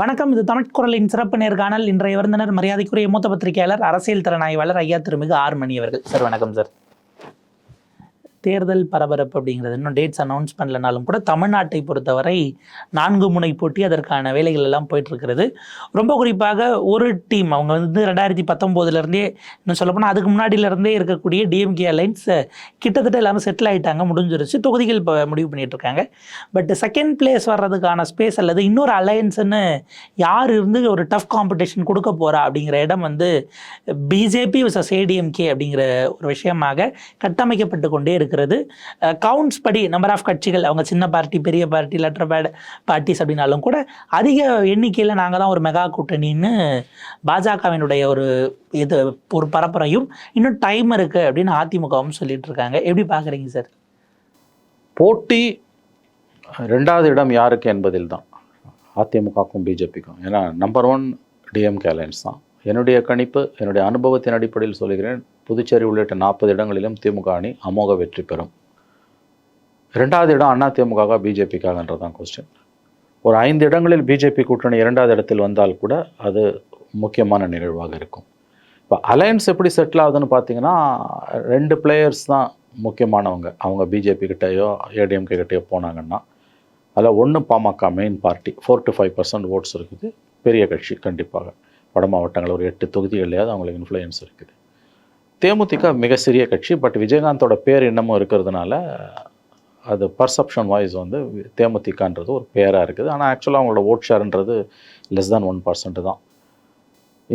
வணக்கம் இது தமிழ்குரலின் சிறப்பு நேர்காணல். இன்றைய விருந்தினர் மரியாதைக்குரிய மூத்த பத்திரிகையாளர் அரசியல் திறனாய்வாளர் ஐயா திருமிகு ஆர் அவர்கள். சார் வணக்கம் சார். தேர்தல் பரபரப்பு அப்படிங்கிறது. இன்னும் டேட்ஸ் அனௌன்ஸ் பண்ணலனாலும் கூட தமிழ்நாட்டை பொறுத்தவரை நான்கு முனை போட்டி அதற்கான வேலைகள் எல்லாம் போயிட்டுருக்கிறது. ரொம்ப குறிப்பாக ஒரு டீம் அவங்க வந்து ரெண்டாயிரத்தி பத்தொம்போதுலேருந்தே இன்னும் சொல்லப்போனால் அதுக்கு முன்னாடியிலேருந்தே இருக்கக்கூடிய டிஎம்கே அலைன்ஸ் கிட்டத்தட்ட எல்லாமே செட்டில் ஆகிட்டாங்க முடிஞ்சிருச்சு. தொகுதிகள் இப்போ முடிவு பண்ணிகிட்ருக்காங்க இருக்காங்க. பட் செகண்ட் பிளேஸ் வர்றதுக்கான ஸ்பேஸ் அல்லது இன்னொரு அலையன்ஸ்னு யார் இருந்து ஒரு டஃப் காம்படிஷன் கொடுக்க போகிறா அப்படிங்கிற இடம் வந்து பிஜேபி விசஸ் ஏடிஎம்கே அப்படிங்கிற ஒரு விஷயமாக கட்டமைக்கப்பட்டு கொண்டே இருக்கிறது கவுண்ட்ஸ் படி நம்பர் ஆஃப் கட்சிகள் அவங்க சின்ன பார்ட்டி பெரிய பார்ட்டி லெட்டர் பேட் பார்ட்டிஸ் அப்படின்னாலும் கூட அதிக எண்ணிக்கையில் நாங்கள் தான் ஒரு மெகா கூட்டணின்னு பாஜகவினுடைய ஒரு இது ஒரு பரப்புரையும் இன்னும் டைம் இருக்குது அப்படின்னு அதிமுகவும் சொல்லிட்டு இருக்காங்க. எப்படி பார்க்குறீங்க சார் போட்டி ரெண்டாவது இடம் யாருக்கு என்பதில் தான். அதிமுகவுக்கும் பிஜேபிக்கும் ஏன்னா நம்பர் ஒன் டிஎம்கே அலையன்ஸ் தான். என்னுடைய கணிப்பு என்னுடைய அனுபவத்தின் அடிப்படையில் சொல்கிறேன். புதுச்சேரி உள்ளிட்ட நாற்பது இடங்களிலும் திமுக அணி அமோக வெற்றி பெறும். ரெண்டாவது இடம் அண்ணா திமுக பிஜேபிக்காகன்றது தான் கொஸ்டின் ஒரு ஐந்து இடங்களில் பிஜேபி கூட்டணி இரண்டாவது இடத்தில் வந்தால் கூட அது முக்கியமான நிகழ்வாக இருக்கும். இப்போ அலையன்ஸ் எப்படி செட்டில் ஆகுதுன்னு பார்த்தீங்கன்னா ரெண்டு பிளேயர்ஸ் தான் முக்கியமானவங்க. அவங்க பிஜேபி கிட்டேயோ ஏடிஎம்கே கிட்டேயோ போனாங்கன்னா அதில் ஒன்று PMK main party four to five percent votes இருக்குது. பெரிய கட்சி கண்டிப்பாக. வட மாவட்டங்கள் ஒரு எட்டு தொகுதிகள்லையாவது அவங்களுக்கு இன்ஃப்ளூயன்ஸ் இருக்குது. தேமுதிக மிக சிறிய கட்சி பட் விஜயகாந்தோட பேர் இன்னமும் இருக்கிறதுனால அது பர்செப்ஷன் வாய்ஸ் வந்து தேமுதிகன்றது ஒரு பேராக இருக்குது. ஆனால் ஆக்சுவலாக அவங்களோட ஓட் ஷேர்ன்றது லெஸ் தேன் ஒன் பர்சன்ட் தான்.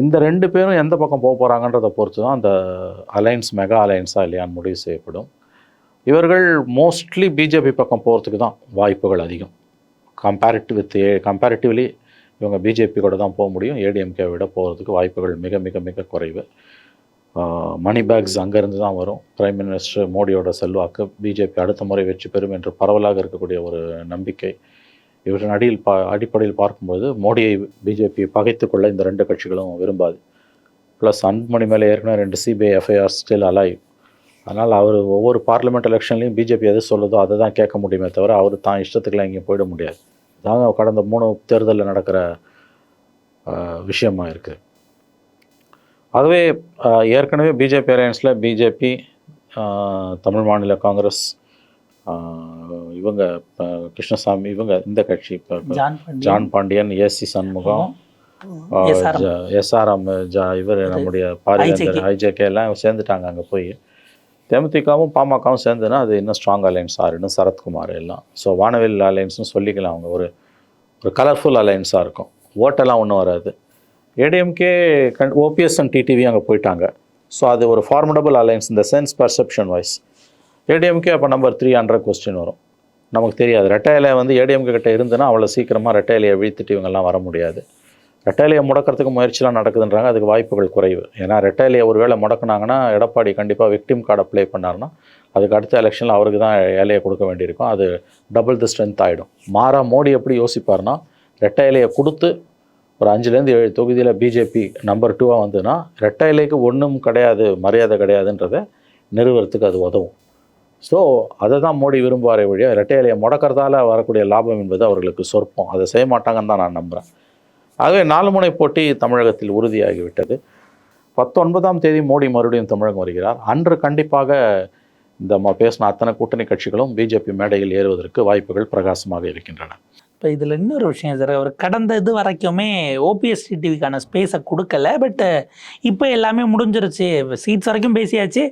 இந்த ரெண்டு பேரும் எந்த பக்கம் போக போகிறாங்கன்றதை பொறுத்து தான் அந்த அலையன்ஸ் மெகா அலையன்ஸாக இல்லையான்னு முடிவு செய்யப்படும். இவர்கள் மோஸ்ட்லி பிஜேபி பக்கம் போகிறதுக்கு தான் வாய்ப்புகள் அதிகம். கம்பேரிட்டிவ் வித் ஏ கம்பேரிட்டிவ்லி இவங்க பிஜேபி கூட தான் போக முடியும். ஏடிஎம்கே விட போகிறதுக்கு வாய்ப்புகள் மிக மிக மிக குறைவு. மணி பேக்ஸ் அங்கேருந்து தான் வரும். பிரைம் மினிஸ்டர் மோடியோட செல்வாக்கு பிஜேபி அடுத்த முறை வெற்றி பெறும் என்று பரவலாக இருக்கக்கூடிய ஒரு நம்பிக்கை. இவற்றின் அடியில் பா அடிப்படையில் பார்க்கும்போது மோடியை பிஜேபி பகைத்து கொள்ள இந்த ரெண்டு கட்சிகளும் விரும்பாது. ப்ளஸ் அன்புமணி மேலே ஏற்கனவே ரெண்டு சிபிஐ எஃப்ஐஆர் ஸ்டில் அலைவ் அதனால் அவர் ஒவ்வொரு பார்லிமெண்ட் எலெக்ஷன்லையும் பிஜேபி எது சொல்லுதோ அதை தான் கேட்க முடியுமே தவிர அவர் தான் இஷ்டத்துக்குலாம் எங்கேயும் போயிட முடியாது. தாங்க கடந்த மூணு தேர்தலில் நடக்கிற விஷயமாக விஷயமா இருக்குது ஆகவே ஆஹ், ஏற்கனவே பிஜேபி அலையன்ஸில் பிஜேபி தமிழ் மாநில காங்கிரஸ் இவங்க ஆஹ், கிருஷ்ணசாமி இவங்க இந்த கட்சி இப்போ John Pandi John Pandian S C Shanmugam. SRM ஜா இவர் நம்முடைய பாரிவேந்தர் ஐஜேகே. எல்லாம் சேர்ந்துட்டாங்க அங்கே போய். தேமுதிகவும் பாமகவும் சேர்ந்துன்னா அது இன்னும் ஸ்ட்ராங் அலையன்ஸ் ஆகிடும் சரத்குமார் எல்லாம். ஸோ வானவில் அலையன்ஸ்னு சொல்லிக்கலாம் அவங்க. ஒரு ஒரு கலர்ஃபுல் அலையன்ஸாக இருக்கும். ஓட்டெல்லாம் ஒன்றும் வராது. ஏடிஎம்கே கண் ஓபிஎஸ் அண்ட் டிடிவி அங்கே போயிட்டாங்க. ஸோ அது ஒரு ஃபார்மடபுள் அலையன்ஸ் இந்த சென்ஸ் பர்செப்ஷன் வைஸ் ஏடிஎம்கே அப்போ நம்பர் த்ரீ ஹண்ட்ரட் கொஸ்டின் வரும். நமக்கு தெரியாது. ரெட்டையில வந்து ஏடிஎம்கே கிட்ட இருந்துன்னா அவ்வளோ சீக்கிரமாக ரெட்டையிலையை வீழ்த்துட்டு இவங்கெல்லாம் வர முடியாது. ரெட்டையிலையை முடக்கிறதுக்கு முயற்சிலாம் நடக்குதுன்றாங்க அதுக்கு வாய்ப்புகள் குறைவு. ஏன்னா ரெட்டையிலையை ஒரு வேளை முடக்குனாங்கன்னா எடப்பாடி கண்டிப்பாக விக்டிம் கார்டு அப்ளை பண்ணாருன்னா அதுக்கு அடுத்த எலெக்ஷனில் அவருக்கு தான் ஏழையை கொடுக்க வேண்டியிருக்கும். அது டபுள் தி ஸ்ட்ரென்த் ஆகிடும் மாறா மோடி எப்படி யோசிப்பார்னா ரெட்டை இலையை கொடுத்து ஒரு அஞ்சுலேருந்து ஏழு தொகுதியில் பிஜேபி நம்பர் டூவாக வந்ததுன்னா ரெட்டை இலைக்கு ஒன்றும் கிடையாது மரியாதை கிடையாதுன்றதை நிறுவனத்துக்கு அது உதவும். ஸோ அதை தான் மோடி விரும்புவாரே வழியாக ரெட்டை இலையை முடக்கிறதால வரக்கூடிய லாபம் என்பது அவர்களுக்கு சொற்பம். அதை செய்ய மாட்டாங்கன்னு தான் நான் நம்புகிறேன் ஆகவே நாலு முனை போட்டி தமிழகத்தில் உறுதியாகிவிட்டது. பத்தொன்பதாம் தேதி மோடி மறுபடியும் தமிழகம் வருகிறார். அன்று கண்டிப்பாக இந்த பேசின அத்தனை கூட்டணி கட்சிகளும் பிஜேபி மேடையில் ஏறுவதற்கு வாய்ப்புகள் பிரகாசமாக இருக்கின்றன. இப்போ இதில் இன்னொரு விஷயம் சார் அவர் கடந்த இது வரைக்குமே ஓபிஎஸ் டிவிக்கான ஸ்பேஸை கொடுக்கல. பட் இப்போ எல்லாமே முடிஞ்சிருச்சு. சீட்ஸ் வரைக்கும் பேசியாச்சு.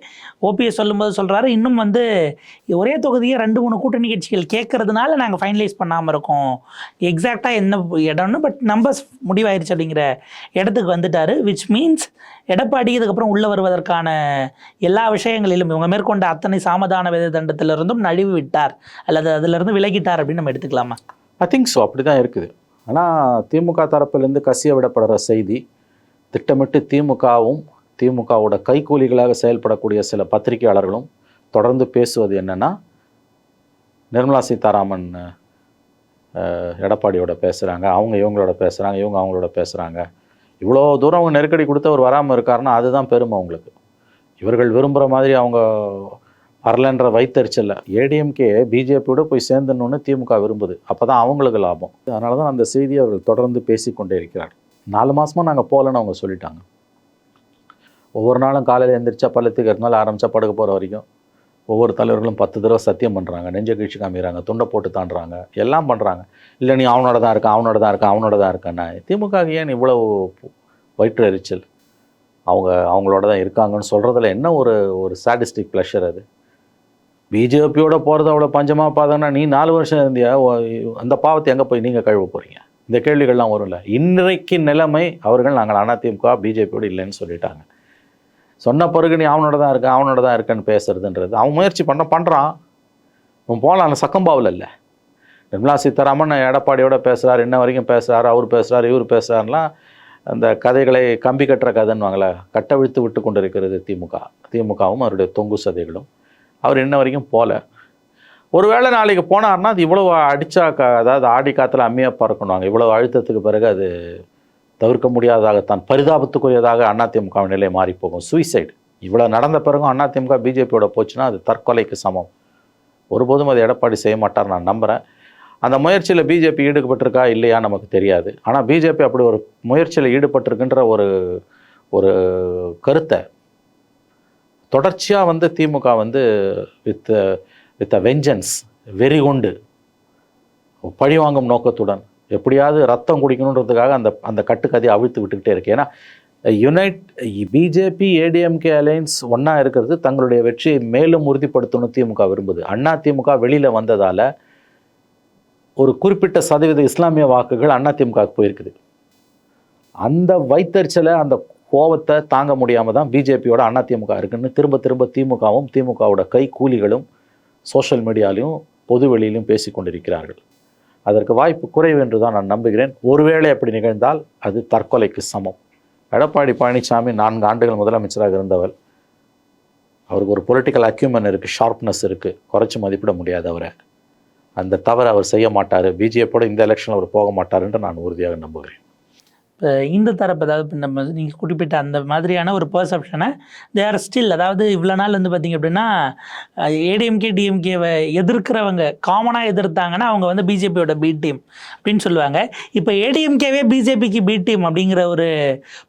ஓபிஎஸ் சொல்லும்போது சொல்கிறாரு இன்னும் வந்து ஒரே தொகுதியை ரெண்டு மூணு கூட்டணி கட்சிகள் கேட்கறதுனால நாங்கள் ஃபைனலைஸ் பண்ணாமல் இருக்கோம். எக்ஸாக்டாக என்ன இடம்னு பட் நம்பர்ஸ் முடிவாயிருச்சு அப்படிங்கிற இடத்துக்கு வந்துட்டார். விச் மீன்ஸ் எடப்பாடி இதுக்கப்புறம் உள்ளே வருவதற்கான எல்லா விஷயங்களிலும் இவங்க மேற்கொண்ட அத்தனை சாமதான வேத தண்டத்திலிருந்தும் நழுவி விட்டார் அல்லது அதிலிருந்து விலகிட்டார் அப்படின்னு நம்ம எடுத்துக்கலாமா? ஐ திங்க் ஸோ அப்படி தான் இருக்குது. ஆனால் திமுக தரப்பிலிருந்து கசிய விடப்படுற செய்தி திட்டமிட்டு திமுகவும் திமுகவோட கைக்கூலிகளாக செயல்படக்கூடிய சில பத்திரிகையாளர்களும் தொடர்ந்து பேசுவது என்னென்னா நிர்மலா சீதாராமன் எடப்பாடியோட பேசுகிறாங்க அவங்க இவங்களோட பேசுகிறாங்க இவங்க அவங்களோட பேசுகிறாங்க இவ்வளோ தூரம் அவங்க நெருக்கடி கொடுத்து அவர் வராமல் இருக்காருன்னா அதுதான் பெருமை அவங்களுக்கு. இவர்கள் விரும்புகிற மாதிரி அவங்க வரலன்ற வைத்தறிச்சல்ல. ஏடிஎம்கே பிஜேபியோட போய் சேர்ந்துடணும்னு திமுக விரும்புது. அப்போ தான் அவங்களுக்கு லாபம். அதனால தான் அந்த செய்தியை அவர்கள் தொடர்ந்து பேசிக்கொண்டே இருக்கிறார். நாலு மாதமாக நாங்கள் போகலன்னு அவங்க சொல்லிட்டாங்க. ஒவ்வொரு நாளும் காலையில் எழுந்திரிச்சா பள்ளத்துக்கு இருந்தாலும் ஆரம்பித்தா படுக்க போகிற வரைக்கும். ஒவ்வொரு தலைவர்களும் பத்து தடவை சத்தியம் பண்ணுறாங்க நெஞ்ச கீழ்ச்சி காமிக்கிறாங்க. துண்டை போட்டு தாண்டுறாங்க. எல்லாம் பண்ணுறாங்க இல்லை நீ அவனோட தான் இருக்க அவனோட தான் இருக்க அவனோட தான் இருக்கேன்னா. திமுக ஏன் இவ்வளவு வயிற்று எரிச்சல் அவங்க அவங்களோட தான் இருக்காங்கன்னு சொல்கிறதுல என்ன ஒரு ஒரு சாடிஸ்டிக் ப்ளஷர் அது? பிஜேபியோட போகிறது அவ்வளோ பஞ்சமாக பார்த்தோன்னா நீ நாலு வருஷம் இருந்தியா? அந்த பாவத்தை எங்கே போய் நீங்கள் கழுவ போகிறீங்க இந்த கேள்விகள்லாம் வரும்ல. இன்றைக்கு நிலைமை அவர்கள் நாங்கள் அதிமுக பிஜேபியோடு இல்லைன்னு சொல்லிட்டாங்க. சொன்ன பிறகு நீ அவனோட தான் இருக்க அவனோட தான் இருக்கன்னு பேசுறதுன்றது. அவன் முயற்சி பண்ண பண்ணுறான் அவன் போகலாம் சக்கம்பாவில் இல்லை. நிர்மலா சீதாராமன் எடப்பாடியோட பேசுகிறார் இன்ன வரைக்கும் பேசுகிறார் அவர் பேசுகிறார் இவர் பேசுகிறாருலாம் அந்த கதைகளை கம்பி கட்டுற கதைன்னுவாங்களே கட்டவிழ்த்து விட்டு கொண்டு இருக்கிறது திமுக. திமுகவும் அவருடைய தொங்கு சதைகளும். அவர் இன்ன வரைக்கும் போகல ஒருவேளை நாளைக்கு போனார்னா அது இவ்வளோ அடித்தா க அதாவது ஆடி காற்றுல அம்மியாக பறக்கணுவாங்க. இவ்வளோ அழுத்தத்துக்கு பிறகு அது தவிர்க்க முடியாததாகத்தான் பரிதாபத்துக்குரியதாக அதிமுக நிலை மாறி போகும் சூசைடு இவ்வளோ நடந்த பிறகும் அதிமுக பிஜேபியோட போச்சுன்னா அது தற்கொலைக்கு சமம். ஒருபோதும் அது எடப்பாடி செய்ய மாட்டார் நான் நம்புகிறேன் அந்த முயற்சியில் பிஜேபி ஈடுபட்டிருக்கா இல்லையா நமக்கு தெரியாது. ஆனால் பிஜேபி அப்படி ஒரு முயற்சியில் ஈடுபட்டிருக்குன்ற ஒரு ஒரு கருத்தை தொடர்ச்சியாக வந்து திமுக வந்து வித் வித் அ வெஞ்சன்ஸ் வெறி கொண்டு பழிவாங்கும் நோக்கத்துடன் எப்படியாவது ரத்தம் குடிக்கணுன்றதுக்காக அந்த அந்த கட்டுக்கதையை அவிழ்த்து விட்டுக்கிட்டே இருக்கு. ஏன்னா யுனைட் பிஜேபி ஏடிஎம்கே அலையன்ஸ் ஒன்றா இருக்கிறது தங்களுடைய வெற்றியை மேலும் உறுதிப்படுத்தணும் திமுக விரும்புது. அண்ணா திமுக வெளியில் வந்ததால் ஒரு குறிப்பிட்ட சதவீத இஸ்லாமிய வாக்குகள் அண்ணா திமுகவுக்கு போயிருக்குது. அந்த வைத்தறிச்சலை அந்த கோவத்தை தாங்க முடியாமல் தான் பிஜேபியோட அதிமுக இருக்குன்னு திரும்ப திரும்ப திமுகவும் திமுகவோட கை கூலிகளும் சோஷியல் மீடியாலையும் பொது வெளியிலும் பேசி கொண்டிருக்கிறார்கள். அதற்கு வாய்ப்பு குறைவு என்று தான் நான் நம்புகிறேன். ஒருவேளை அப்படி நிகழ்ந்தால் அது தற்கொலைக்கு சமம். எடப்பாடி பழனிசாமி நான்கு ஆண்டுகள் முதலமைச்சராக இருந்தவர். அவருக்கு ஒரு பொலிட்டிக்கல் அக்யூமன் இருக்குது ஷார்ப்னஸ் இருக்குது குறைச்சி மதிப்பிட முடியாது அவரை. அந்த தவறு அவர் செய்ய மாட்டார். பிஜேபியோட இந்த எலெக்ஷனில் அவர் போக மாட்டார் என்று நான் உறுதியாக நம்புகிறேன். இப்போ இந்த தரப்பு அதாவது இப்போ நம்ம நீங்கள் குறிப்பிட்ட அந்த மாதிரியான ஒரு பர்செப்ஷனை தே ஆர் ஸ்டில் அதாவது இவ்வளோ நாள் வந்து பார்த்தீங்க அப்படின்னா ஏடிஎம்கே டிஎம்கேவை எதிர்க்கிறவங்க காமனாக எதிர்த்தாங்கன்னா அவங்க வந்து பிஜேபியோட பி டீம் அப்படின்னு சொல்லுவாங்க. இப்போ ஏடிஎம்கேவே பிஜேபிக்கு பி டீம் அப்படிங்கிற ஒரு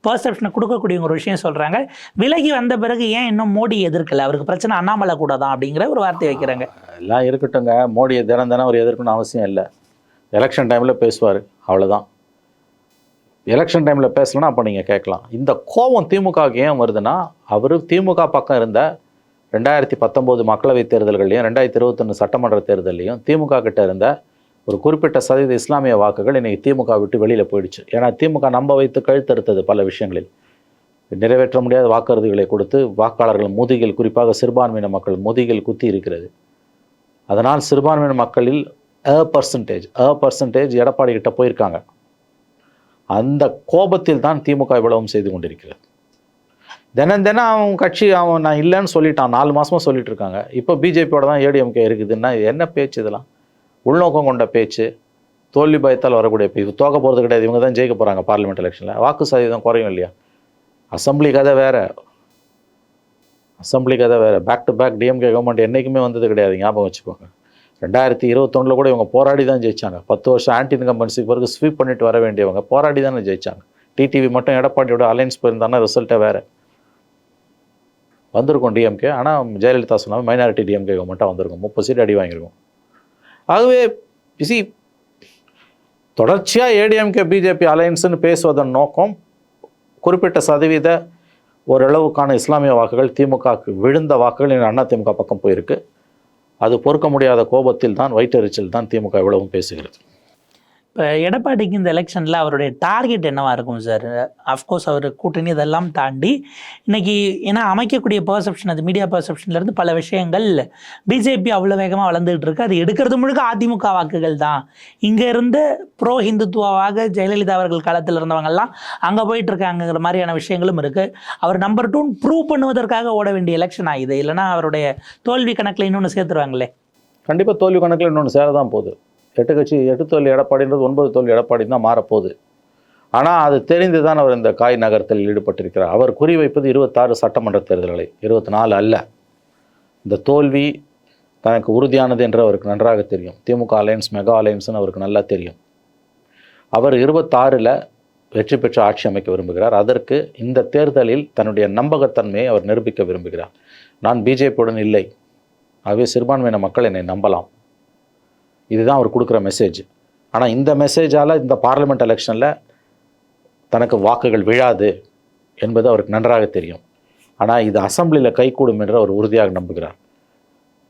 பர்செப்ஷனை கொடுக்கக்கூடிய ஒரு விஷயம் சொல்கிறாங்க விலகி வந்த பிறகு ஏன் இன்னும் மோடி எதிர்க்கலை? அவருக்கு பிரச்சனை அண்ணாமலை கூட தான் அப்படிங்கிற ஒரு வார்த்தை வைக்கிறாங்க. எல்லாம் இருக்கட்டுங்க மோடியை தினம் தினம் அவர் எதிர்க்கணும்னு அவசியம் இல்லை. எலெக்ஷன் டைமில் பேசுவார். அவ்வளோதான் எலெக்ஷன் டைமில் பேசலன்னா அப்போ நீங்கள் கேட்கலாம். இந்த கோபம் திமுகவுக்கு ஏன் வருதுன்னா அவர் திமுக பக்கம் இருந்த ரெண்டாயிரத்தி பத்தொம்போது மக்களவைத் தேர்தல்கள்லையும் ரெண்டாயிரத்தி இருபத்தொன்று சட்டமன்ற தேர்தலையும் திமுக கிட்ட இருந்த ஒரு குறிப்பிட்ட சதவீத இஸ்லாமிய வாக்குகள் இன்னைக்கு திமுக விட்டு வெளியில் போயிடுச்சு. ஏன்னா திமுக நம்ப வைத்து கழுத்தறுத்தது பல விஷயங்களில். நிறைவேற்ற முடியாத வாக்குறுதிகளை கொடுத்து வாக்காளர்கள் முதுகில் குறிப்பாக சிறுபான்மையின மக்கள் முதுகில் குத்தி இருக்கிறது. அதனால் சிறுபான்மையின மக்களில் a percentage a percentage Edappadi கிட்ட போயிருக்காங்க. அந்த கோபத்தில் தான் திமுக இவ்வளவும் செய்து கொண்டிருக்கிறது. தினம் தினம் அவன் கட்சி அவன் நான் இல்லைன்னு சொல்லிட்டான். நாலு மாதமாக சொல்லிட்டு இருக்காங்க. இப்போ பிஜேபியோட தான் ஏடிஎம்கே இருக்குதுன்னா இது என்ன பேச்சு இதெல்லாம்? உள்நோக்கம் கொண்ட பேச்சு. தோல்வி பயத்தால் வரக்கூடிய பேச்சு. தோக்க போகிறது கிடையாது. இவங்க தான் ஜெயிக்க போகிறாங்க பார்லிமெண்ட் எலெக்ஷனில் வாக்கு சதவீதம் குறையும் இல்லையா? அசம்பிளி கதை வேறு. அசம்பிளி கதை வேறு. Back to back DMK government என்றைக்குமே வந்தது கிடையாது. ஞாபகம் வச்சுக்கோங்க. ரெண்டாயிரத்தி இருபத்தொன்னில் கூட இவங்க போராடி தான் ஜெயிச்சாங்க. பத்து வருஷம் ஆன்டி இன்கம்பன்சிக்கு பிறகு ஸ்வீப் பண்ணிட்டு வர வேண்டியவங்க போராடி தானே ஜெயிச்சாங்க டிடிவி மட்டும் எடப்பாடியோட அலைன்ஸ் போயிருந்தாங்கன்னா ரிசல்ட்டே வேறு. வந்திருக்கும் டிஎம்கே ஆனால் ஜெயலலிதா சொன்னாங்க மைனாரிட்டி டிஎம்கே மட்டும் வந்திருக்கும். முப்பது சீட் அடி வாங்கியிருக்கும். ஆகவே பிசி தொடர்ச்சியாக ஏடிஎம்கே பிஜேபி அலையன்ஸ்னு பேசுவதன் நோக்கம் குறிப்பிட்ட சதவீத ஓரளவுக்கான இஸ்லாமிய வாக்குகள் திமுகவுக்கு விழுந்த வாக்குகள் இன்னும் அண்ணா திமுக பக்கம் போயிருக்கு. அது பொறுக்க முடியாத கோபத்தில் தான் வயிற்றெரிச்சல் தான் திமுக இவ்வளவும் பேசுகிறது. இப்போ எடப்பாடிக்கு இந்த எலெக்ஷனில் அவருடைய டார்கெட் என்னவா இருக்கும் சார் அஃப்கோர்ஸ் அவர் கூட்டணி இதெல்லாம் தாண்டி இன்னைக்கு ஏன்னா அமைக்கக்கூடிய பெர்செப்ஷன் அது மீடியா பெர்செப்ஷன்லேருந்து பல விஷயங்கள் பிஜேபி அவ்வளோ வேகமாக வளர்ந்துகிட்டு இருக்கு. அது எடுக்கிறது முழுக்க அதிமுக வாக்குகள் தான். இங்கே இருந்து ப்ரோ ஹிந்துத்துவாவாக ஜெயலலிதா அவர்கள் காலத்தில் இருந்தவங்கெல்லாம் அங்கே போயிட்டு இருக்காங்கிற மாதிரியான விஷயங்களும் இருக்குது அவர் நம்பர் டூன்னு ப்ரூவ் பண்ணுவதற்காக ஓட வேண்டிய எலெக்ஷன் ஆகுது இல்லைனா அவருடைய தோல்வி கணக்கில் இன்னொன்று சேர்த்துருவாங்களே. கண்டிப்பாக தோல்வி கணக்கில் இன்னொன்று சேர தான் போகுது. எட்டு கட்சி எட்டு தோல்வி எடப்பாடின்றது ஒன்பது தோல்வி எடப்பாடின்னு தான் மாறப்போகுது. ஆனால் அது தெரிந்து தான் அவர் இந்த காய் நகரத்தில் ஈடுபட்டிருக்கிறார். அவர் குறிவைப்பது இருபத்தாறு சட்டமன்ற தேர்தல்களை இருபத்தி நாலு அல்ல. இந்த தோல்வி தனக்கு உறுதியானது என்று அவருக்கு நன்றாக தெரியும். திமுக அலையன்ஸ் மெகா அலையன்ஸ்னு அவருக்கு நல்லா தெரியும். அவர் இருபத்தாறில் வெற்றி பெற்று ஆட்சி அமைக்க விரும்புகிறார். அதற்கு இந்த தேர்தலில் தன்னுடைய நம்பகத்தன்மையை அவர் நிரூபிக்க விரும்புகிறார். நான் பிஜேபியுடன் இல்லை. ஆகவே சிறுபான்மையின மக்கள் என்னை நம்பலாம். இதுதான் அவர் கொடுக்குற மெசேஜ் ஆனால் இந்த மெசேஜால் இந்த பார்லிமெண்ட் எலெக்ஷனில் தனக்கு வாக்குகள் விழாது என்பது அவருக்கு நன்றாக தெரியும். ஆனால் இது அசம்பிளியில் கைகூடும் என்று அவர் உறுதியாக நம்புகிறார்.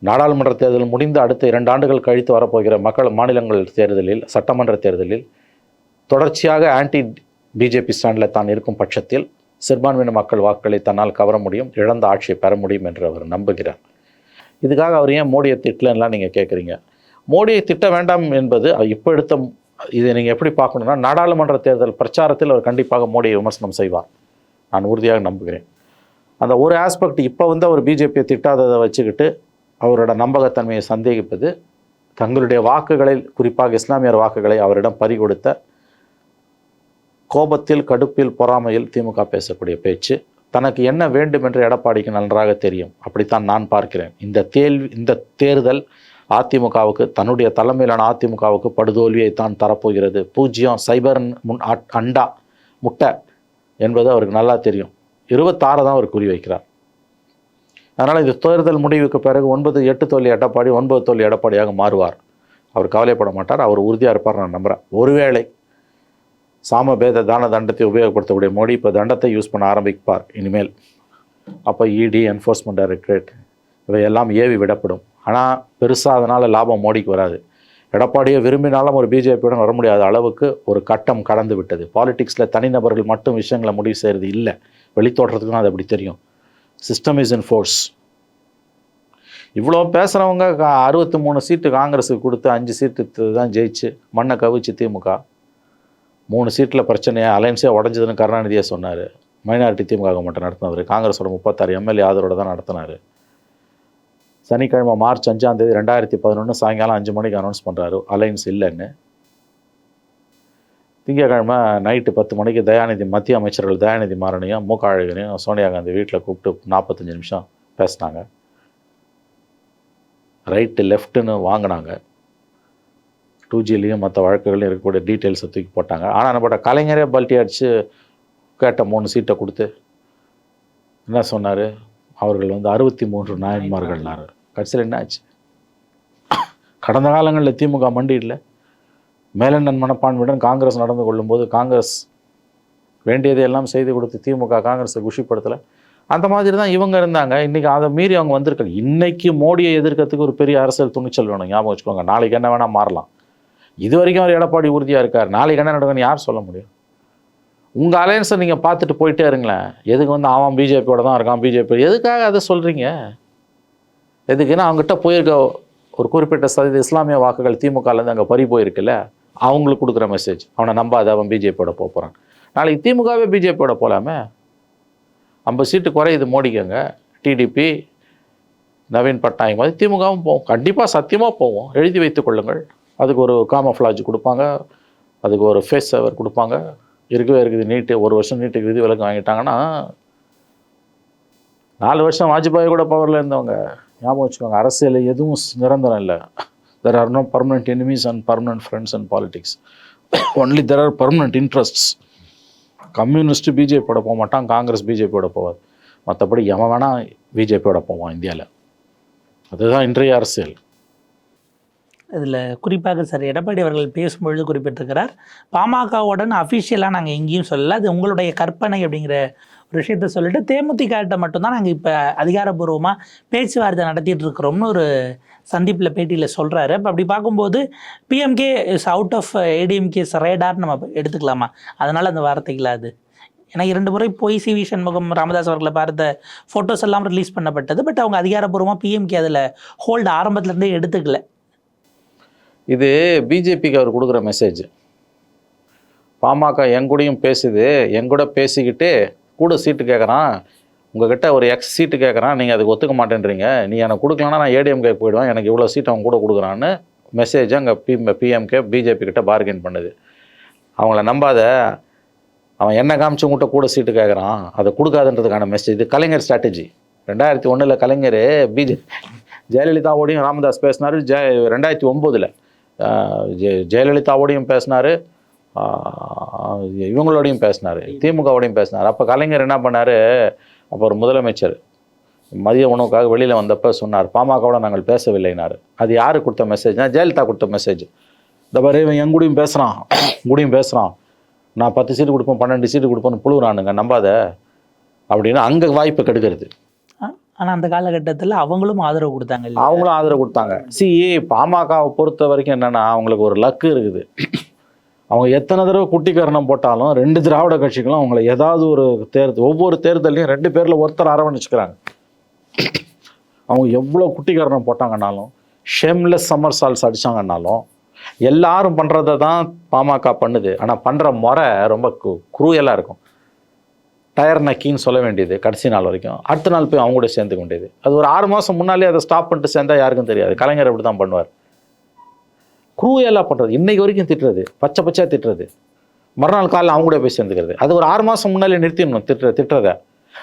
நாடாளுமன்ற தேர்தல் முடிந்து அடுத்த இரண்டு ஆண்டுகள் கழித்து வரப்போகிற மக்கள் மாநிலங்கள் தேர்தலில் சட்டமன்ற தேர்தலில் தொடர்ச்சியாக ஆன்டி பிஜேபி ஸ்டாண்டில் தான் இருக்கும் பட்சத்தில் சிறுபான்மையின மக்கள் வாக்குகளை தன்னால் கவர முடியும் இழந்த ஆட்சியை பெற முடியும் என்று அவர் நம்புகிறார். இதுக்காக அவர் ஏன் மோடியை திட்டலன்னா நீங்கள் கேட்குறீங்க மோடியை திட்ட வேண்டாம் என்பது இப்போ எடுத்த இதை நீங்கள் எப்படி பார்க்கணும்னா நாடாளுமன்ற தேர்தல் பிரச்சாரத்தில் அவர் கண்டிப்பாக மோடியை விமர்சனம் செய்வார். நான் உறுதியாக நம்புகிறேன். அந்த ஒரு ஆஸ்பெக்ட் இப்போ வந்து அவர் பிஜேபியை திட்டாததை வச்சுக்கிட்டு அவரோட நம்பகத்தன்மையை சந்தேகிப்பது தங்களுடைய வாக்குகளை குறிப்பாக இஸ்லாமியர் வாக்குகளை அவரிடம் பறிகொடுத்த கோபத்தில் கடுப்பில் பொறாமையில் திமுக பேசக்கூடிய பேச்சு தனக்கு என்ன வேண்டும் என்று எடப்பாடிக்கு நன்றாக தெரியும். அப்படித்தான் நான் பார்க்கிறேன். இந்த தேல்வி இந்த தேர்தல் அதிமுகவுக்கு தன்னுடைய தலைமையிலான அதிமுகவுக்கு படுதோல்வியை தான் தரப்போகிறது. பூஜ்ஜியம் சைபர் முன் அட்- அண்டா முட்டை என்பது அவருக்கு நல்லா தெரியும். இருபத்தாறு தான் அவர் குறி வைக்கிறார். அதனால் இது தேர்தல் முடிவுக்கு பிறகு ஒன்பது எட்டு தோல்வி எடப்பாடி ஒன்பது தோல்வி எடப்பாடியாக மாறுவார். அவர் கவலைப்பட மாட்டார் அவர் உறுதியாக இருப்பார் நான் நம்புகிறேன் ஒருவேளை சாமபேத தான தண்டத்தை உபயோகப்படுத்தக்கூடிய மோடி இப்போ தண்டத்தை யூஸ் பண்ண ஆரம்பிப்பார் இனிமேல். அப்போ இடி என்ஃபோர்ஸ்மெண்ட் டைரக்டரேட் இவையெல்லாம் ஏவி விடப்படும். ஆனால் பெருசாக அதனால் லாபம் மோடிக்கு வராது. எடப்பாடியை விரும்பினாலும் ஒரு பிஜேபியுடன் வர முடியாத அளவுக்கு ஒரு கட்டம் கடந்து விட்டது. பாலிடிக்ஸில் தனிநபர்கள் மட்டும் விஷயங்களை முடிவு செய்கிறது இல்லை. வெளித்தோற்றத்துக்கு அது அப்படி தெரியும். சிஸ்டம் இஸ் இன் ஃபோர்ஸ் இவ்வளோ பேசுகிறவங்க அறுபத்தி மூணு சீட்டு காங்கிரஸுக்கு கொடுத்து அஞ்சு சீட்டு தான் ஜெயிச்சு மண்ணை கவிச்சு திமுக. மூணு சீட்டில் பிரச்சனையாக அலைன்ஸே உடஞ்சதுன்னு கருணாநிதியாக சொன்னார். மைனாரிட்டி திமுக மட்டும் நடத்தினவர். காங்கிரஸோட முப்பத்தாறு எம்எல்ஏ ஆதரவோட தான் நடத்தினார். சனிக்கிழமை மார்ச் அஞ்சாம் தேதி ரெண்டாயிரத்தி பதினொன்று சாயங்காலம் அஞ்சு மணிக்கு அனௌன்ஸ் பண்ணுறாரு அலைன்ஸ் இல்லைன்னு. திங்கக்கிழமை நைட்டு பத்து மணிக்கு தயாநிதி மத்திய அமைச்சர்கள் தயாநிதி மாறனையும் மு க அழகனையும் சோனியா காந்தி வீட்டில் கூப்பிட்டு நாற்பத்தஞ்சு நிமிஷம் பேசினாங்க. ரைட்டு லெஃப்ட்டுன்னு வாங்கினாங்க. டூ ஜிலையும் மற்ற வழக்குகளையும் இருக்கக்கூடிய டீட்டெயில்ஸை தூக்கி போட்டாங்க. ஆனால் நம்மளோட கலைஞரே பல்ட்டி அடித்து கேட்ட மூணு சீட்டை கொடுத்து என்ன சொன்னார்? அவர்கள் வந்து அறுபத்தி மூன்று நாயன்மார்கள்னாரு. கடைசியில் என்ன ஆச்சு? கடந்த காலங்களில் திமுக மண்டியில் மேலண்ணன் மனப்பான்மையுடன் காங்கிரஸ் நடந்து கொள்ளும்போது காங்கிரஸ் வேண்டியதை எல்லாம் செய்து கொடுத்து திமுக காங்கிரஸை குஷிப்படுத்தலை. அந்த மாதிரி தான் இவங்க இருந்தாங்க. இன்றைக்கி அதை மீறி அவங்க வந்திருக்காங்க. இன்றைக்கி மோடியை எதிர்க்கிறதுக்கு ஒரு பெரிய அரசியல் துணிச்சல் வேணும். ஞாபகம் வச்சுக்கோங்க. நாளைக்கு என்ன வேணால் மாறலாம். இது வரைக்கும் அவர் எடப்பாடி உறுதியாக இருக்கார். நாளைக்கு என்ன நடக்கும்னு யார் சொல்ல முடியும்? உங்கள் அலையன்ஸை நீங்கள் பார்த்துட்டு போயிட்டே இருங்களேன். எதுக்கு வந்து அவன் பிஜேபியோட தான் இருக்கான் பிஜேபி. எதுக்காக அதை சொல்கிறீங்க எதுக்குன்னா அவங்ககிட்ட போயிருக்க ஒரு குறிப்பிட்ட சதவீத இஸ்லாமிய வாக்குகள் திமுகலேருந்து அங்கே பறி போயிருக்குல்ல அவங்களுக்கு கொடுக்குற மெசேஜ் அவனை நம்பாத அவன் பிஜேபியோட போக போகிறான் நாளைக்கு திமுகவே பிஜேபியோட போகலாமே ஐம்பது சீட்டு குறையுது மோடிக்கங்க. டிடிபி நவீன் பட்நாயக் மாதிரி திமுகவும் போவோம். கண்டிப்பாக சத்தியமாக போவோம். எழுதி வைத்துக் கொள்ளுங்கள். அதுக்கு ஒரு காமஃப்ளாஜ் கொடுப்பாங்க. அதுக்கு ஒரு ஃபேஸ் சேவர் கொடுப்பாங்க. இருக்கவே இருக்குது. நீட்டு ஒரு வருஷம் நீட்டுக்கு விதி விலக்கு வாங்கிட்டாங்கன்னா நாலு வருஷம் வாஜ்பாய் கூட பவரில் இருந்தவங்க. ஞாபகம் வச்சுக்கோங்க அரசியல் எதுவும் நிரந்தரம் இல்லை. There are no permanent enemies and permanent friends and politics only there are permanent interests communist பிஜேபியோட போக மாட்டான் காங்கிரஸ் பிஜேபியோட போவார் மற்றபடி எவன் வேணால் பிஜேபியோட போவான் இந்தியாவில் அதுதான் இன்றைய அரசியல். இதில் குறிப்பாக சார் எடப்பாடி அவர்கள் பேசும்பொழுது குறிப்பிட்டிருக்கிறார் பாமகவுடன் அஃபிஷியலாக நாங்கள் எங்கேயும் சொல்லல அது உங்களுடைய கற்பனை அப்படிங்கிற ஒரு விஷயத்த சொல்லிட்டு தேமுதிகட்ட மட்டும்தான் நாங்கள் இப்போ அதிகாரப்பூர்வமாக பேச்சுவார்த்தை நடத்திட்டு இருக்கிறோம்னு ஒரு சந்திப்பில் பேட்டியில் சொல்கிறாரு அப்போ அப்படி பார்க்கும்போது PMK is out of ADMK's ரேடார்னு நம்ம எடுத்துக்கலாமா? அதனால் அந்த வார்த்தைகளா அது. ஏன்னா இரண்டு முறை போய் சி வி சண்முகம் ராமதாஸ் அவர்களை பார்த்த ஃபோட்டோஸ் எல்லாம் ரிலீஸ் பண்ணப்பட்டது. பட் அவங்க அதிகாரப்பூர்வமாக பிஎம்கே அதில் ஹோல்டு ஆரம்பத்துலேருந்தே எடுத்துக்கல. இது பிஜேபிக்கு அவர் கொடுக்குற மெசேஜ் பாமக என் கூடயும் பேசுது என் கூட பேசிக்கிட்டு கூட சீட்டு கேட்குறான் உங்ககிட்ட ஒரு எக்ஸ் சீட்டு கேட்குறான் நீங்கள் அதுக்கு ஒத்துக்க மாட்டேன்றீங்க. நீ எனக்கு கொடுக்கலன்னா நான் ஏடிஎம்கே போயிடுவேன். எனக்கு இவ்வளோ சீட் அவன் கூட கொடுக்குறான்னு மெசேஜ் அங்கே பி பிஎம்கே பிஜேபி கிட்ட பார்கெயின் பண்ணுது. அவங்கள நம்பாத அவன் என்ன காமிச்சு உங்கள்கிட்ட கூட சீட்டு கேட்குறான் அதை கொடுக்காதுன்றதுக்கான மெசேஜ் இது கலைஞர் ஸ்ட்ராட்டஜி ரெண்டாயிரத்தி ஒன்றில் கலைஞர் பிஜே ஜெயலலிதாவோடையும் ராமதாஸ் பேசினார். ஜெய ரெண்டாயிரத்தி ஒம்போதில் ஜெயலலிதாவோடையும் பேசினார். இவங்களோடையும் பேசினார் திமுகவோடையும் பேசினார். அப்போ கலைஞர் என்ன பண்ணார்? அப்போ ஒரு முதலமைச்சர் மதிய உணவுக்காக வெளியில் வந்தப்போ சொன்னார் பாமகவோட நாங்கள் பேசவில்லைனார். அது யார் கொடுத்த மெசேஜ்னா ஜெயலலிதா கொடுத்த மெசேஜ் இந்த பாரு இவன் என் கூடயும் பேசுகிறான் கூடயும் பேசுகிறான் நான் பத்து சீட்டு கொடுப்பேன் பன்னெண்டு சீட்டு கொடுப்பேன்னு புழுவுறானுங்க நம்பாத? அப்படின்னு அங்கே வாய்ப்பை கெடுக்கிறது. ஆனால் அந்த காலகட்டத்தில் அவங்களும் ஆதரவு கொடுத்தாங்க? அவங்களும் ஆதரவு கொடுத்தாங்க. சி பாமகவை பொறுத்த வரைக்கும் என்னன்னா அவங்களுக்கு ஒரு லக்கு இருக்குது. அவங்க எத்தனை தடவை குட்டிக்கரணம் போட்டாலும் ரெண்டு திராவிட கட்சிகளும் அவங்கள ஏதாவது ஒரு தேர்தல் ஒவ்வொரு தேர்தலையும் ரெண்டு பேரில் ஒருத்தர் அரவணைச்சுக்கிறாங்க. அவங்க எவ்வளோ குட்டிக்கரணம் போட்டாங்கன்னாலும் ஷேம்லெஸ் சம்மர் சால்ஸ் அடித்தாங்கன்னாலும் எல்லாரும் பண்ணுறத தான் பாமக பண்ணுது. ஆனால் பண்ணுற முறை ரொம்ப குரூயலாக இருக்கும். டயர் நக்கின்னு சொல்ல வேண்டியது கடைசி நாள் வரைக்கும். அடுத்த நாள் போய் அவங்க கூட சேர்ந்துக்க வேண்டியது அது ஒரு ஆறு மாதம் முன்னாலே அதை ஸ்டாப் பண்ணிட்டு சேர்ந்தா யாருக்கும் தெரியாது. கலைஞர் அப்படி தான் பண்ணுவார். குரூயலாக பண்ணுறது இன்னைக்கு வரைக்கும் திட்டுறது. பச்சை பச்சையாக திட்டுறது. மறுநாள் காலையில் அவங்க கூட போய் சேர்ந்துக்கிறது. அது ஒரு ஆறு மாதம் முன்னாலே நிறுத்திடணும். திட்டுற திட்டுறதை.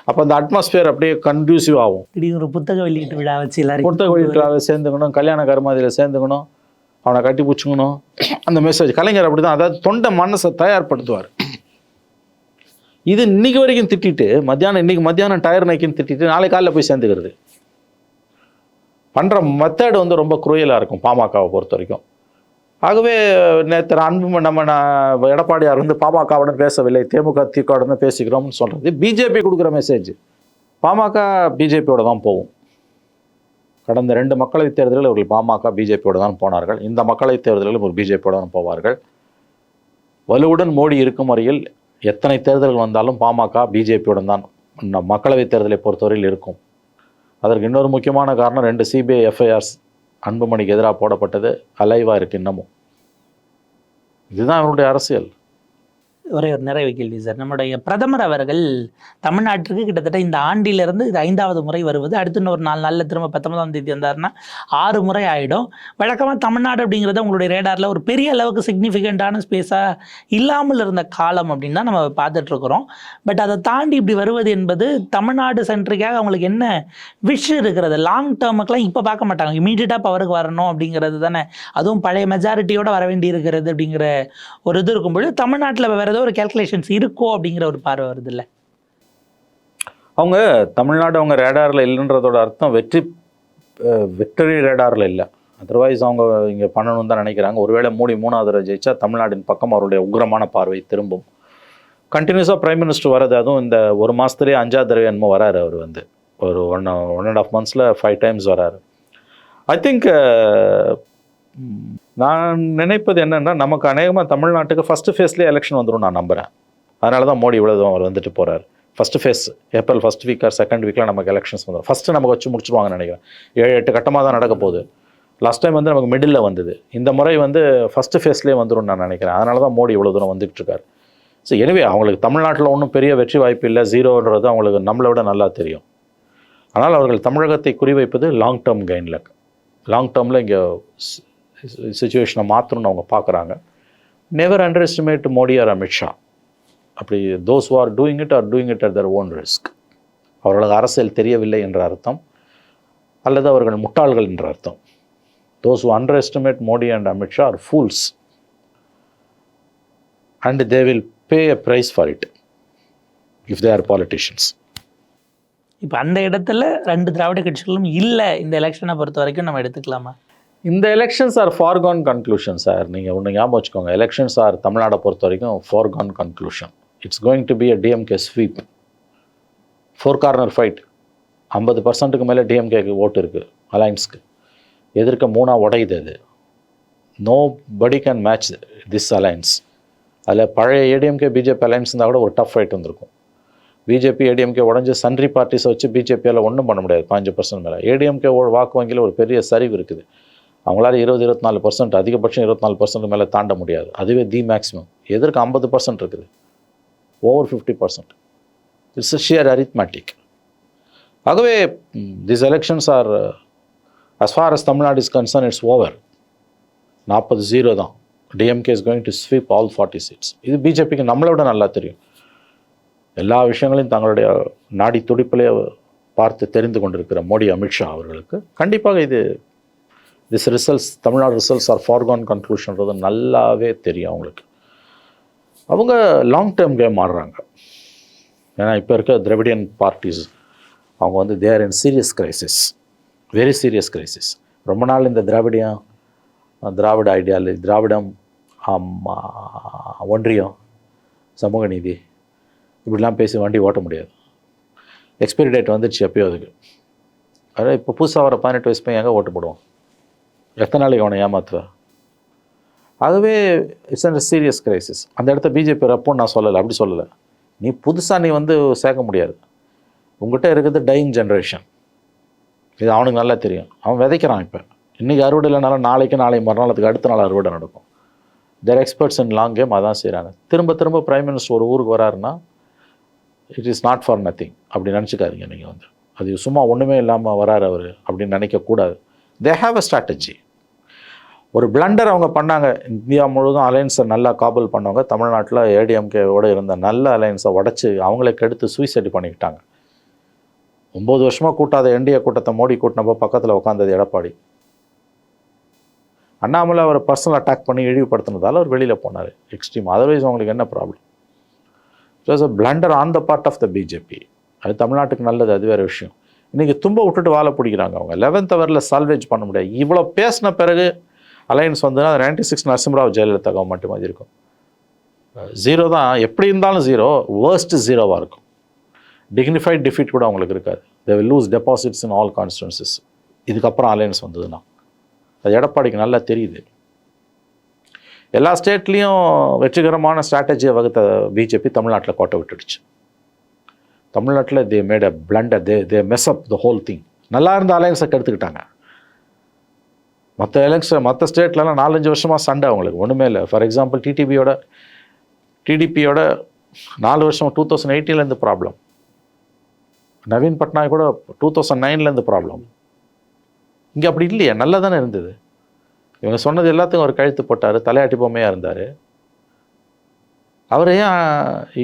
அப்போ அந்த அட்மாஸ்பியர் அப்படியே கன்டியூசிவ் ஆகும். திடீர்னு ஒரு புத்தக வெளியீட்டு விழா வச்சு எல்லாரும் கொடுத்த வீட்டில் சேர்ந்துக்கணும். கல்யாண கருமாதியில் சேர்ந்துக்கணும். அவனை கட்டி பிடிச்சிக்கணும். அந்த மெசேஜ் கலைஞர் அப்படி தான் அதாவது தொண்டை மனசை தயார்படுத்துவார். இது இன்னைக்கு வரைக்கும் திட்டிட்டு மத்தியானம் இன்னைக்கு மத்தியானம் டயர் நைக்கின்னு திட்டிட்டு நாளை காலைல போய் சேர்ந்துக்கிறது. பண்ணுற மெத்தட் வந்து ரொம்ப குரூயலாக இருக்கும். பாமகவை பொறுத்த வரைக்கும். ஆகவே நேற்று அன்பு நம்ம எடப்பாடியார் வந்து பாமகவுடன் பேசவில்லை. தேமுக திமுகவுடன் பேசிக்கிறோம்னு சொல்கிறது பிஜேபி கொடுக்குற மெசேஜ் பாமக பிஜேபியோட தான் போகும். கடந்த ரெண்டு மக்களவைத் தேர்தலில் இவர்கள் பாமக பிஜேபியோட தான் போனார்கள். இந்த மக்களவைத் தேர்தலிலும் ஒரு பிஜேபியோட தான் போவார்கள். வலுவுடன் மோடி இருக்கும் வரையில் எத்தனை தேர்தல்கள் வந்தாலும் பாமக பிஜேபியுடன் தான் மக்களவைத் தேர்தலை பொறுத்தவரையில் இருக்கும். அதற்கு இன்னொரு முக்கியமான காரணம் ரெண்டு சிபிஐ எஃப்ஐஆர்ஸ் அன்புமணிக்கு எதிராக போடப்பட்டது அலைவாக இருக்கு இன்னமும். இதுதான் அவருடைய அரசியல். ஒரே ஒரு நிறைவு கேள்வி சார். நம்முடைய பிரதமர் அவர்கள் தமிழ்நாட்டிற்கு கிட்டத்தட்ட இந்த ஆண்டிலிருந்து இது ஐந்தாவது முறை வருவது. அடுத்து இன்னொரு நாலு நாளில் திரும்ப பத்தொன்பதாம் தேதி வந்தார்னா ஆறு முறை ஆகிடும் வழக்கமாக தமிழ்நாடு அப்படிங்கிறத உங்களுடைய ரேடாரில் ஒரு பெரிய அளவுக்கு சிக்னிஃபிகண்ட்டான ஸ்பேஸாக இல்லாமல் இருந்த காலம் அப்படின்னு தான் நம்ம பார்த்துட்ருக்குறோம். பட் அதை தாண்டி இப்படி வருவது என்பது தமிழ்நாடு சென்ட்ரிக்காக அவங்களுக்கு என்ன விஷ் இருக்கிறது? லாங் டேர்முக்கெலாம் இப்போ பார்க்க மாட்டாங்க. இமீடியட்டாக பவருக்கு வரணும் அப்படிங்கிறது தானே. அதுவும் பழைய மெஜாரிட்டியோடு வர வேண்டி இருக்கிறது அப்படிங்கிற ஒரு இது இருக்கும்பொழுது தமிழ்நாட்டில் வேறு ஏதோ ஒரு கேல்குலேஷன்ஸ் இருக்கோ அப்படிங்கிற ஒரு பார்வை வருது இல்லை அவங்க தமிழ்நாடு அவங்க ரேடாரில் இல்லைன்றதோட அர்த்தம் வெற்றி விக்டரி ரேடாரில் இல்லை. அதர்வைஸ் அவங்க இங்கே பண்ணணும்னு தான் நினைக்கிறாங்க. ஒருவேளை மூடி மூணாவது தடவை ஜெயிச்சா தமிழ்நாட்டின் பக்கம் அவருடைய உக்ரமான பார்வை திரும்பும். கண்டினியூஸாக பிரைம் மினிஸ்டர் வர்றது அதுவும் இந்த ஒரு மாதத்துலேயே அஞ்சாவது தடவை என்னமோ வராரு அவர் வந்து. ஒரு ஒன் ஒன் அண்ட் ஆஃப் மந்த்ஸில் ஃபைவ் டைம்ஸ் வராரு. ஐ திங்க் நான் நினைப்பது என்னென்னா நமக்கு அநேகமாக தமிழ்நாட்டுக்கு ஃபஸ்ட்டு ஃபேஸ்லேயே எலெக்ஷன் வந்துடும் நான் நம்புகிறேன் அதனால தான் மோடி இவ்வளோ தூரம் அவர் வந்துட்டு போகிறார் first phase April first week or second வீக்கில் நமக்கு எலெக்ஷன்ஸ் வந்துடும் ஃபஸ்ட்டு நமக்கு வச்சு முடிச்சுருவாங்கன்னு நினைக்கிறேன். ஏழு எட்டு கட்டமாக தான் நடக்க போகுது. லாஸ்ட் டைம் வந்து நமக்கு மிடில் வந்தது. இந்த முறை வந்து ஃபஸ்ட்டு ஃபேஸ்லேயே வந்துடும் நான் நினைக்கிறேன். அதனால தான் மோடி இவ்வளோ தூரம் வந்துட்டு இருக்காரு. ஸோ எனவே அவங்களுக்கு தமிழ்நாட்டில் ஒன்றும் பெரிய வெற்றி வாய்ப்பு இல்லை. ஜீரோன்றது அவங்களுக்கு நம்மளை விட நல்லா தெரியும். ஆனால் அவர்கள் தமிழகத்தை குறிவைப்பது லாங் டேர்ம் கெயினில் லாங் டேர்மில் இங்கே சுச்சுவேஷனை மாற்றணும்னு அவங்க பார்க்குறாங்க never underestimate Modi or Amit Shah அப்படி those are doing it are doing it at their own risk அவர்களது அரசியல் தெரியவில்லை என்ற அர்த்தம். அல்லது அவர்கள் முட்டாள்கள் என்ற அர்த்தம். Those underestimate Modi and Amit Shah are fools and they will pay a price for it if they are politicians இப்போ அந்த இடத்துல ரெண்டு திராவிட கட்சிகளும் இல்லை இந்த எலெக்ஷனை பொறுத்த வரைக்கும் நம்ம எடுத்துக்கலாமா? இந்த elections are foregone conclusion sir நீங்கள் ஒன்று ஞாபகம் வச்சுக்கோங்க. எலெக்ஷன்ஸ் ஆர் தமிழ்நாடை பொறுத்த வரைக்கும் foregone conclusion it's going to be a DMK sweep four corner fight ஐம்பது பர்சன்ட்டுக்கு மேலே டிஎம்கேக்கு ஓட்டு இருக்குது அலைன்ஸ்க்கு எதிர்க்க மூணாக உடையுது அது. நோ படி கேன் மேட்ச் திஸ் அலைன்ஸ் அதில் பழைய ஏடிஎம்கே பிஜேபி அலைன்ஸ் இருந்தால் கூட ஒரு டஃப் ஃபைட் வந்திருக்கும். பிஜேபி ஏடிஎம்கே உடஞ்சி சன்ரி பார்ட்டிஸை வச்சு பிஜேபியால் ஒன்றும் பண்ண முடியாது. பாஞ்சு பர்சன்ட் மேலே. ஏடிஎம்கே வாக்கு வங்கியில் ஒரு பெரிய சரிவு இருக்குது. அவங்களால இருபது இருபத்தி நாலு பர்சன்ட் அதிகபட்சம் இருபத்தி நாலு பர்சன்ட் மேலே தாண்ட முடியாது. அதுவே தி மேக்ஸிமம் எதற்கு ஐம்பது பர்சன்ட் இருக்குது? Over fifty percent it's a sheer arithmetic ஆகவே this elections are as far as Tamil Nadu is concern it's over நாற்பது ஜீரோ தான். DMK is going to sweep all forty seats இது பிஜேபிக்கு நம்மளை விட நல்லா தெரியும். எல்லா விஷயங்களையும் தங்களுடைய நாடி துடிப்பிலே பார்த்து தெரிந்து கொண்டிருக்கிற மோடி அமித்ஷா அவர்களுக்கு கண்டிப்பாக இது this results Tamil Nadu results are foregone கன்க்ளூஷன்றது நல்லாவே தெரியும் அவங்களுக்கு. அவங்க லாங் டேர்ம் கேம் ஆடுறாங்க. ஏன்னா இப்போ இருக்க திராவிடியன் பார்ட்டிஸ் அவங்க வந்து they're in serious crisis very serious crisis ரொம்ப நாள் இந்த திராவிடியம் திராவிட ஐடியாலஜி திராவிடம் ஒன்றியம் சமூக நீதி இப்படிலாம் பேசி வண்டி ஓட்ட முடியாது. எக்ஸ்பைரி டேட் வந்துடுச்சு எப்பயோ அதுக்கு. அதாவது இப்போ புதுசாக வர பதினெட்டு வயசு பையன் எங்கே ஓட்டு போடுவோம் எத்தனை நாளைக்கு அவனை ஏமாத்துவா? அதுவே இட்ஸ் அண்ட் சீரியஸ் கிரைசிஸ் அந்த இடத்த பிஜேபி ரப்போன்னு நான் சொல்லலை அப்படி சொல்லலை. நீ புதுசாக நீ வந்து சேர்க்க முடியாது. உங்ககிட்ட இருக்கிறது டையிங் ஜென்ரேஷன் இது அவனுக்கு நல்லா தெரியும். அவன் விதைக்கிறான் இப்போ. இன்றைக்கி அறுவடை இல்லைனாலும் நாளைக்கு நாளை மறுநாள் அதுக்கு அடுத்த நாள் அறுவடை நடக்கும். They're experts in long game அதான் செய்கிறாங்க திரும்ப திரும்ப ப்ரைம் மினிஸ்டர் ஒரு ஊருக்கு வராருன்னா it is not for nothing அப்படி நினச்சிக்காதீங்க நீங்கள் வந்து. அது சும்மா ஒன்றுமே இல்லாமல் வராரு அவர் அப்படின்னு நினைக்கக்கூடாது. தே ஹாவ் அ ஸ்ட்ராட்டஜி ஒரு பிளண்டர் அவங்க பண்ணாங்க. இந்தியா முழுவதும் அலையன்ஸை நல்லா காபல் பண்ணவங்க. தமிழ்நாட்டில் ஏடிஎம்கேவோடு இருந்த நல்ல அலையன்ஸை உடச்சி அவங்களே கெடுத்து சூசைடு பண்ணிக்கிட்டாங்க. ஒம்பது வருஷமாக கூட்டாத என்டிஏ கூட்டத்தை மோடி கூட்டினப்போ பக்கத்தில் உட்காந்தது எடப்பாடி. அண்ணாமலை அவர் பர்சனல் அட்டாக் பண்ணி இழிவுபடுத்தினதால் அவர் வெளியில் போனார். எக்ஸ்ட்ரீம் அதர்வைஸ் அவங்களுக்கு என்ன problem it was a blunder on the part of the BJP அது தமிழ்நாட்டுக்கு நல்லது அது வேறு விஷயம். இன்றைக்கி தும்ப விட்டுட்டு வாழை பிடிக்கிறாங்க அவங்க. லெவன்த் அவரில் சால்வேஜ் பண்ண முடியாது. இவ்வளோ பேசின பிறகு அலையன்ஸ் வந்துன்னா ninety six Narasimha Rao Jayalalithaa government மாதிரி இருக்கும். ஜீரோ தான். எப்படி இருந்தாலும் ஜீரோ வேர்ஸ்ட் ஜீரோவாக இருக்கும். டிக்னிஃபைட் டிஃபீட் கூட அவங்களுக்கு இருக்காது. They will lose deposits in all constituencies இதுக்கப்புறம் அலையன்ஸ் வந்ததுன்னா. அது எடப்பாடிக்கு நல்லா தெரியுது. எல்லா ஸ்டேட்லேயும் வெற்றிகரமான ஸ்ட்ராட்டஜியை வகுத்த பிஜேபி தமிழ்நாட்டில் கோட்டை விட்டுடுச்சு. தமிழ்நாட்டில் they made a blunder they they mess up the whole thing நல்லா இருந்த அலையன்ஸை கெடுத்துக்கிட்டாங்க. மற்ற எலெக்ஷன் மற்ற ஸ்டேட்லலாம் நாலஞ்சு வருஷமாக சண்டை அவங்களுக்கு. ஒன்றுமே இல்லை. ஃபார் எக்ஸாம்பிள் டிடிபியோட டிடிபியோட நாலு வருஷம் டூ தௌசண்ட் எயிட்டீன்லேருந்து ப்ராப்ளம் நவீன் பட்நாயக் கூட டூ தௌசண்ட் நைன்லேருந்து ப்ராப்ளம் இங்கே அப்படி இல்லையா. நல்லா தானே இருந்தது. இவங்க சொன்னது எல்லாத்துக்கும் அவர் கழுத்து போட்டார். தலையாட்டி பொம்மையாக இருந்தார். அவரை ஏன்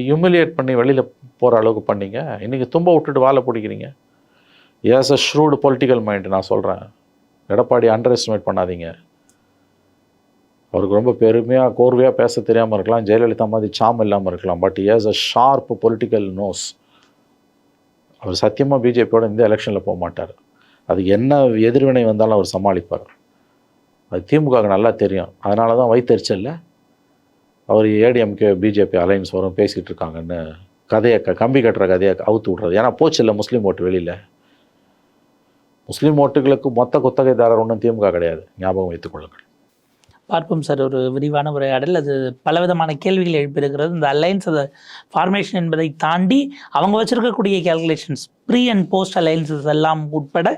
ஹியூமிலியேட் பண்ணி வெளியில் போகிற அளவுக்கு பண்ணீங்க. இன்றைக்கி தும்ப விட்டுட்டு வாழை பிடிக்கிறீங்க. As a shrewd political mind நான் சொல்கிறேன் எடப்பாடி அண்டர் எஸ்டிமேட் பண்ணாதீங்க. அவருக்கு ரொம்ப பெருமையாக கோர்வையாக பேச தெரியாமல் இருக்கலாம் ஜெயலலிதா மாதிரி சாம் இல்லாமல் இருக்கலாம். But as a sharp political nose அவர் சத்தியமாக பிஜேபியோட இந்த எலெக்ஷனில் போக மாட்டார் அது என்ன எதிர்வினை வந்தாலும் அவர் சமாளிப்பார். அது திமுகவுக்கு நல்லா தெரியும். அதனால தான் வைத்தறிச்சல்ல. அவர் ஏடிஎம்கே பிஜேபி அலைன்ஸ் வரும் பேசிகிட்டு இருக்காங்கன்னு கதையை க கம்பி கட்டுற கதையை அவுத்து விட்றது. ஏன்னா போச்சு இல்லை முஸ்லீம் ஓட்டு வெளியில். முஸ்லீம் ஓட்டுகளுக்கு மொத்த குத்தகைதாரர் ஒன்றும் திமுக கிடையாது. ஞாபகம் வைத்துக் கொள்ளுங்கள். பார்ப்போம் சார் ஒரு விரிவான உரையாடல். அது பலவிதமான கேள்விகள் எழுப்பியிருக்கிறது. இந்த அலைன்ஸ் அதை ஃபார்மேஷன் என்பதை தாண்டி அவங்க வச்சுருக்கக்கூடிய calculations pre and post alliances எல்லாம் உட்பட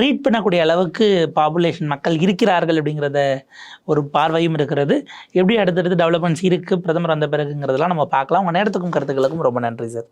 ரீட் பண்ணக்கூடிய அளவுக்கு பாப்புலேஷன் மக்கள் இருக்கிறார்கள் அப்படிங்கிறத ஒரு பார்வையும் இருக்கிறது. எப்படி அடுத்தடுத்து டெவலப்மெண்ட்ஸ் இருக்குது பிரதமர் வந்த பிறகுங்கிறதெல்லாம் நம்ம பார்க்கலாம். உங்கள் நேரத்துக்கும் கருத்துக்களுக்கும் ரொம்ப நன்றி சார்.